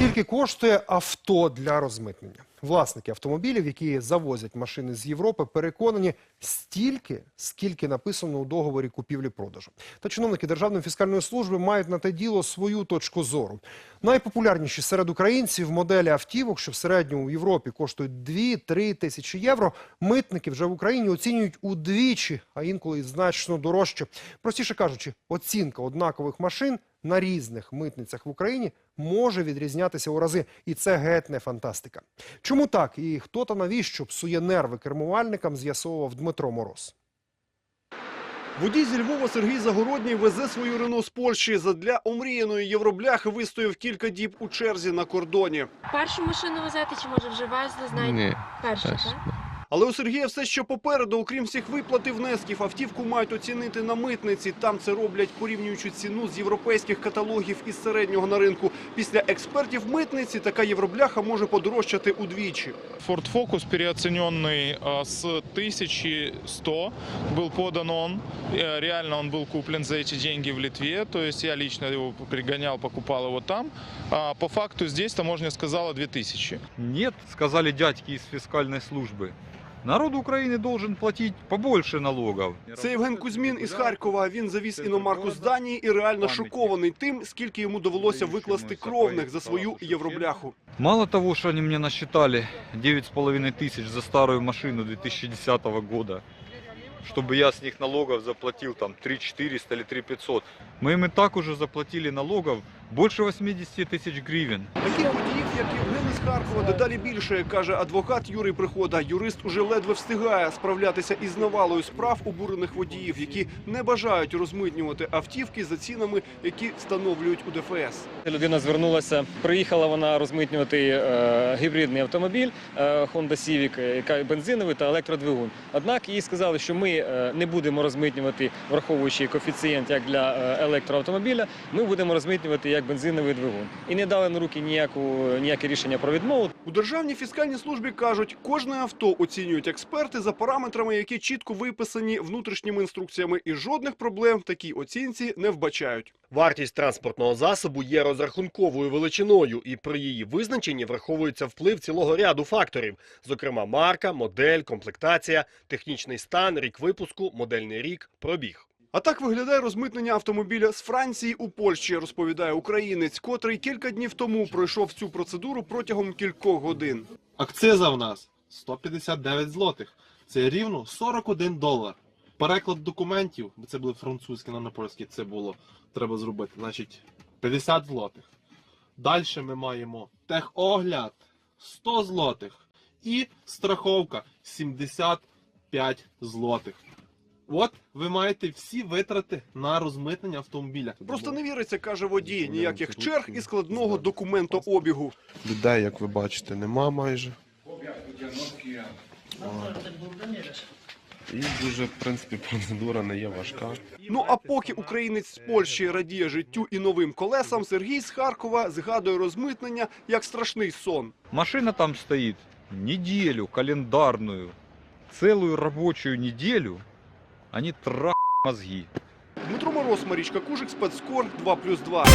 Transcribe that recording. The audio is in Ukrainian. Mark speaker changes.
Speaker 1: Скільки коштує авто для розмитнення? Власники автомобілів, які завозять машини з Європи, переконані стільки, скільки написано у договорі купівлі-продажу. Та чиновники Державної фіскальної служби мають на те діло свою точку зору. Найпопулярніші серед українців моделі автівок, що в середньому в Європі коштують 2-3 тисячі євро, митники вже в Україні оцінюють удвічі, а інколи значно дорожче. Простіше кажучи, оцінка однакових машин на різних митницях в Україні може відрізнятися у рази, і це геть не фантастика. Чому так і хто та навіщо псує нерви кермувальникам, з'ясовував Дмитро Мороз.
Speaker 2: Водій зі Львова Сергій Загородній везе свою Рено з Польщі. Задля омріяної євробляхи вистояв кілька діб у черзі на кордоні.
Speaker 3: Першу машину везете чи може вже везли, знаєте? Першу, так?
Speaker 2: Але у Сергія все ще попереду, окрім всіх виплат і внесків, автівку мають оцінити на митниці. Там це роблять, порівнюючи ціну з європейських каталогів із середнього на ринку. Після експертів митниці така євробляха може подорожчати удвічі.
Speaker 4: Ford Focus, переоцененный а, с 1100, был подан он. Э, Реально он был куплен за эти деньги в Литве. То есть я лично его пригонял, покупал его там. А по факту здесь таможня сказала 2000.
Speaker 5: Нет, сказали дядьки из фискальной службы. Народ Украины должен платить побольше налогов.
Speaker 2: Це Євген Кузьмін із Харкова. Він завіз іномарку з Данії і реально шокований тим, скільки йому довелося викласти кровних за свою євробляху.
Speaker 5: Мало того, что они мне насчитали 9,5 тысяч за старую машину 2010 года, чтобы я с них налогов заплатил там 3 400 или 3 500. Мы им и так уже заплатили налогов больше 80 тысяч гривен.
Speaker 2: Таких водіїв, як Євген із Харкова, дедалі більше, каже адвокат Юрій Прихода. Юрист уже ледве встигає справлятися із навалою справ обурених водіїв, які не бажають розмитнювати автівки за цінами, які встановлюють у ДФС.
Speaker 6: Людина звернулася, приїхала вона розмитнювати е, гібридний автомобіль е, Honda Civic, е, яка бензиновий та електродвигун. Однак їй сказали, що ми не будемо розмитнювати, враховуючи коефіцієнт як для електроавтомобіля, ми будемо розмитнювати як бензиновий двигун. І не дали на руки ніяку, ніяке рішення про відмову.
Speaker 2: У Державній фіскальній службі кажуть, кожне авто оцінюють експерти за параметрами, які чітко виписані внутрішніми інструкціями, і жодних проблем в такій оцінці не вбачають.
Speaker 7: Вартість транспортного засобу є розрахунковою величиною, і при її визначенні враховується вплив цілого ряду факторів, зокрема марка, модель, комплектація, технічний стан, рік випуску, модельний рік, пробіг.
Speaker 2: А так виглядає розмитнення автомобіля з Франції у Польщі, розповідає українець, котрий кілька днів тому пройшов цю процедуру протягом кількох годин.
Speaker 8: Акциза в нас 159 злотих. Це рівно 41 долар. Переклад документів, бо це були французькі, на польські, це було треба зробити. Значить, 50 злотих. Далі ми маємо техогляд 100 злотих і страховка 75 злотих. От ви маєте всі витрати на розмитнення автомобіля.
Speaker 2: Просто не віриться, каже водій, ніяких черг і складного документообігу.
Speaker 9: Людей, як ви бачите, нема майже. І дуже, в принципі, процедура не є важка.
Speaker 2: Ну а поки українець з Польщі радіє життю і новим колесам, Сергій з Харкова згадує розмитнення як страшний сон.
Speaker 5: Машина там стоит неделю календарную, целую рабочую неделю. Они трах мозги.
Speaker 2: Дмитро Мороз, Марічка Кужик, спецкор 2+,2.